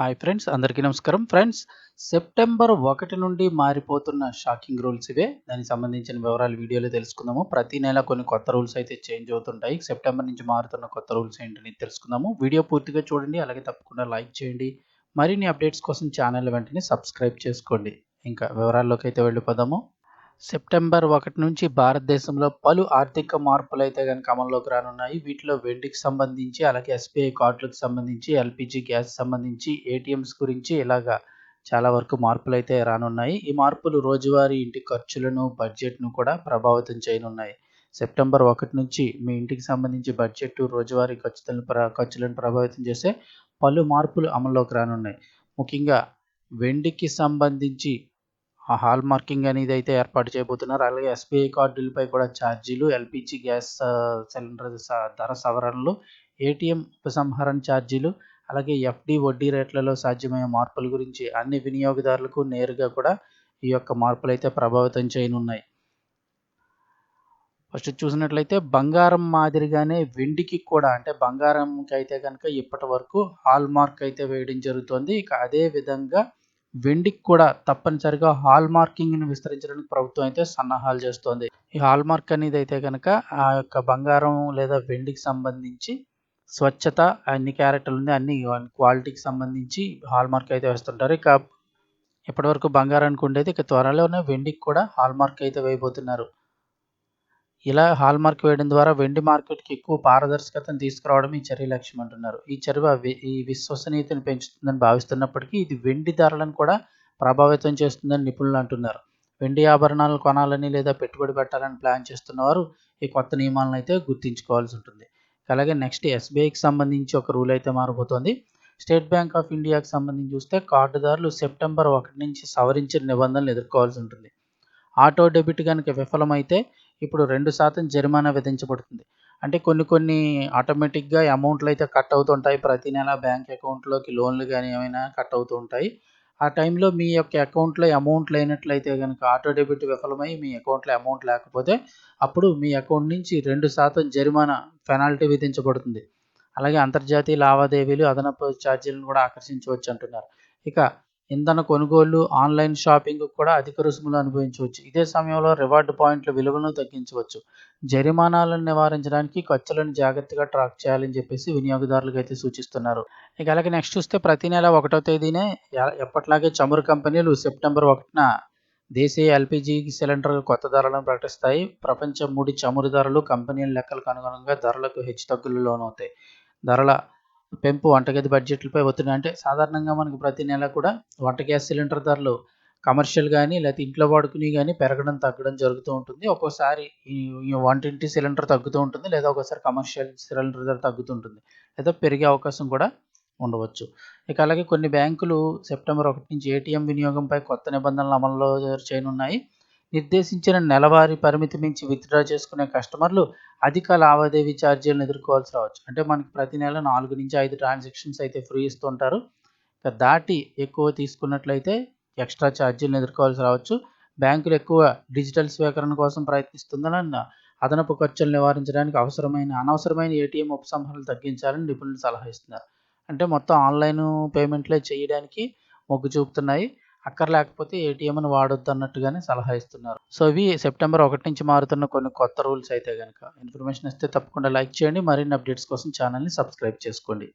Hi friends అందరికీ నమస్కారం. Friends September ఒకటి నుండి మారిపోతున్న షాకింగ్ రూల్స్ ఇవే. దానికి సంబంధించిన వివరాలు వీడియోలో తెలుసుకుందాము. ప్రతి నెల కొన్ని కొత్త రూల్స్ అయితే చేంజ్ అవుతుంటాయి. సెప్టెంబర్ నుంచి మారుతున్న కొత్త రూల్స్ ఏంటని తెలుసుకుందాము. వీడియో పూర్తిగా చూడండి. అలాగే తప్పకుండా లైక్ చేయండి. మరిన్ని అప్డేట్స్ కోసం ఛానల్ వెంటనే సబ్స్క్రైబ్ చేసుకోండి. ఇంకా వివరాల్లోకి అయితే వెళ్ళిపోదాము. సెప్టెంబర్ ఒకటి నుంచి భారతదేశంలో పలు ఆర్థిక మార్పులు అయితే కనుక అమల్లోకి రానున్నాయి. వీటిలో వెండికి సంబంధించి అలాగే ఎస్బీఐ కార్డులకు సంబంధించి ఎల్పిజి గ్యాస్ సంబంధించి ఏటీఎంస్ గురించి ఇలాగా చాలా వరకు మార్పులు అయితే రానున్నాయి. ఈ మార్పులు రోజువారీ ఇంటి ఖర్చులను బడ్జెట్ను కూడా ప్రభావితం చేయనున్నాయి. సెప్టెంబర్ ఒకటి నుంచి మీ ఇంటికి సంబంధించి బడ్జెట్ రోజువారీ ఖర్చులను ప్ర ఖర్చులను ప్రభావితం చేసే పలు మార్పులు అమల్లోకి రానున్నాయి. ముఖ్యంగా వెండికి సంబంధించి ఆ హాల్ మార్కింగ్ అనేది అయితే ఏర్పాటు చేయబోతున్నారు. అలాగే ఎస్బీఐ కార్డులపై కూడా ఛార్జీలు ఎల్పిజి గ్యాస్ సిలిండర్ ధర సవరణలు ఏటీఎం ఉపసంహరణ ఛార్జీలు అలాగే ఎఫ్డి వడ్డీ రేట్లలో సాధ్యమయ్యే మార్పుల గురించి అన్ని వినియోగదారులకు నేరుగా కూడా ఈ యొక్క మార్పులు అయితే ప్రభావితం చేయనున్నాయి. ఫస్ట్ చూసినట్లయితే బంగారం మాదిరిగానే వెండికి కూడా అంటే బంగారంకి అయితే కనుక ఇప్పటి వరకు హాల్ మార్క్ అయితే వేయడం జరుగుతుంది. ఇక అదే విధంగా వెండికి కూడా తప్పనిసరిగా హాల్ మార్కింగ్ని విస్తరించడానికి ప్రభుత్వం అయితే సన్నాహాలు చేస్తోంది. ఈ హాల్ మార్క్ అనేది అయితే కనుక ఆ యొక్క బంగారం లేదా వెండికి సంబంధించి స్వచ్ఛత అన్ని క్యారెక్టర్లు ఉంది అన్ని క్వాలిటీకి సంబంధించి హాల్ మార్క్ అయితే వేస్తుంటారు. ఇక ఇప్పటివరకు బంగారానికి ఉండేది ఇక త్వరలోనే వెండికి కూడా హాల్ మార్క్ అయితే వేయబోతున్నారు. ఇలా హాల్ మార్క్ వేయడం ద్వారా వెండి మార్కెట్కి ఎక్కువ పారదర్శకతను తీసుకురావడం ఈ చర్య లక్ష్యం అంటున్నారు. ఈ చర్య ఈ విశ్వసనీయతను పెంచుతుందని భావిస్తున్నప్పటికీ ఇది వెండి ధరలను కూడా ప్రభావితం చేస్తుందని నిపుణులు అంటున్నారు. వెండి ఆభరణాలు కొనాలని లేదా పెట్టుబడి పెట్టాలని ప్లాన్ చేస్తున్నవారు ఈ కొత్త నియమాలను అయితే గుర్తుంచుకోవాల్సి ఉంటుంది. అలాగే నెక్స్ట్ ఎస్బీఐకి సంబంధించి ఒక రూల్ అయితే మారబోతోంది. స్టేట్ బ్యాంక్ ఆఫ్ ఇండియాకి సంబంధించి చూస్తే కార్డుదారులు సెప్టెంబర్ ఒకటి నుంచి సవరించిన నిబంధనలు ఎదుర్కోవాల్సి ఉంటుంది. ఆటో డెబిట్ కనుక విఫలమైతే ఇప్పుడు రెండు శాతం జరిమానా విధించబడుతుంది. అంటే కొన్ని కొన్ని ఆటోమేటిక్గా అమౌంట్లు అయితే కట్ అవుతుంటాయి. ప్రతి నెల బ్యాంక్ అకౌంట్లోకి లోన్లు కానీ ఏమైనా కట్ అవుతూ ఉంటాయి. ఆ టైంలో మీ యొక్క అకౌంట్లో అమౌంట్ లేనట్లయితే కనుక ఆటో డెబిట్ విఫలమై మీ అకౌంట్లో అమౌంట్ లేకపోతే అప్పుడు మీ అకౌంట్ నుంచి రెండు శాతం జరిమానా పెనాల్టీ విధించబడుతుంది. అలాగే అంతర్జాతీయ లావాదేవీలు అదనపు ఛార్జీలను కూడా ఆకర్షించవచ్చు అంటున్నారు. ఇక ఇంధన కొనుగోళ్ళు ఆన్లైన్ షాపింగ్ కూడా అధిక రుసుములు అనుభవించవచ్చు. ఇదే సమయంలో రివార్డు పాయింట్ల విలువను తగ్గించవచ్చు. జరిమానాలను నివారించడానికి ఖర్చులను జాగ్రత్తగా ట్రాక్ చేయాలని చెప్పేసి వినియోగదారులకు అయితే సూచిస్తున్నారు. ఇక అలాగే నెక్స్ట్ చూస్తే ప్రతి నెల ఒకటో తేదీనే ఎప్పట్లాగే చమురు కంపెనీలు సెప్టెంబర్ ఒకటిన దేశీయ ఎల్పిజి సిలిండర్ కొత్త ధరలను ప్రకటిస్తాయి. ప్రపంచ ముడి చమురు ధరలు కంపెనీల లెక్కలకు అనుగుణంగా ధరలకు హెచ్చుతగ్గులు లోనవుతాయి. ధరల పెంపు వంటగది బడ్జెట్లపై ఒత్తిడి. అంటే సాధారణంగా మనకు ప్రతి నెల కూడా వంట గ్యాస్ సిలిండర్ ధరలు కమర్షియల్ కానీ లేకపోతే ఇంట్లో వాడుకుని కానీ పెరగడం తగ్గడం జరుగుతూ ఉంటుంది. ఒక్కోసారి ఈ వంటింటి సిలిండర్ తగ్గుతూ ఉంటుంది లేదా ఒక్కోసారి కమర్షియల్ సిలిండర్ ధర తగ్గుతుంటుంది లేదా పెరిగే అవకాశం కూడా ఉండవచ్చు. ఇక అలాగే కొన్ని బ్యాంకులు సెప్టెంబర్ ఒకటి నుంచి ఏటీఎం వినియోగంపై కొత్త నిబంధనలు అమల్లో చేయనున్నాయి. నిర్దేశించిన నెలవారీ పరిమితి మించి విత్డ్రా చేసుకునే కస్టమర్లు అధిక లావాదేవీ ఛార్జీలను ఎదుర్కోవాల్సి రావచ్చు. అంటే మనకి ప్రతి నెల నాలుగు నుంచి ఐదు ట్రాన్సాక్షన్స్ అయితే ఫ్రీ ఇస్తుంటారు దాటి ఎక్కువ తీసుకున్నట్లయితే ఎక్స్ట్రా ఛార్జీలను ఎదుర్కోవాల్సి రావచ్చు. బ్యాంకులు ఎక్కువ డిజిటల్ స్వీకరణ కోసం ప్రయత్నిస్తుందని అదనపు ఖర్చులు నివారించడానికి అవసరమైన అనవసరమైన ఏటీఎం ఉపసంహరణలు తగ్గించాలని నిపుణులు సలహా ఇస్తున్నారు. అంటే మొత్తం ఆన్లైన్ పేమెంట్లే చేయడానికి మొగ్గు చూపుతున్నాయి. అక్కర్ లేకపోతే ఏటీఎంను వాడొద్దు అన్నట్టుగానే సలహా ఇస్తున్నారు. సో ఇవి సెప్టెంబర్ ఒకటి నుంచి మారుతున్న కొన్ని కొత్త రూల్స్ అయితే కనుక ఇన్ఫర్మేషన్ ఇస్తే తప్పకుండా లైక్ చేయండి. మరిన్ని అప్డేట్స్ కోసం ఛానల్ని సబ్స్క్రైబ్ చేసుకోండి.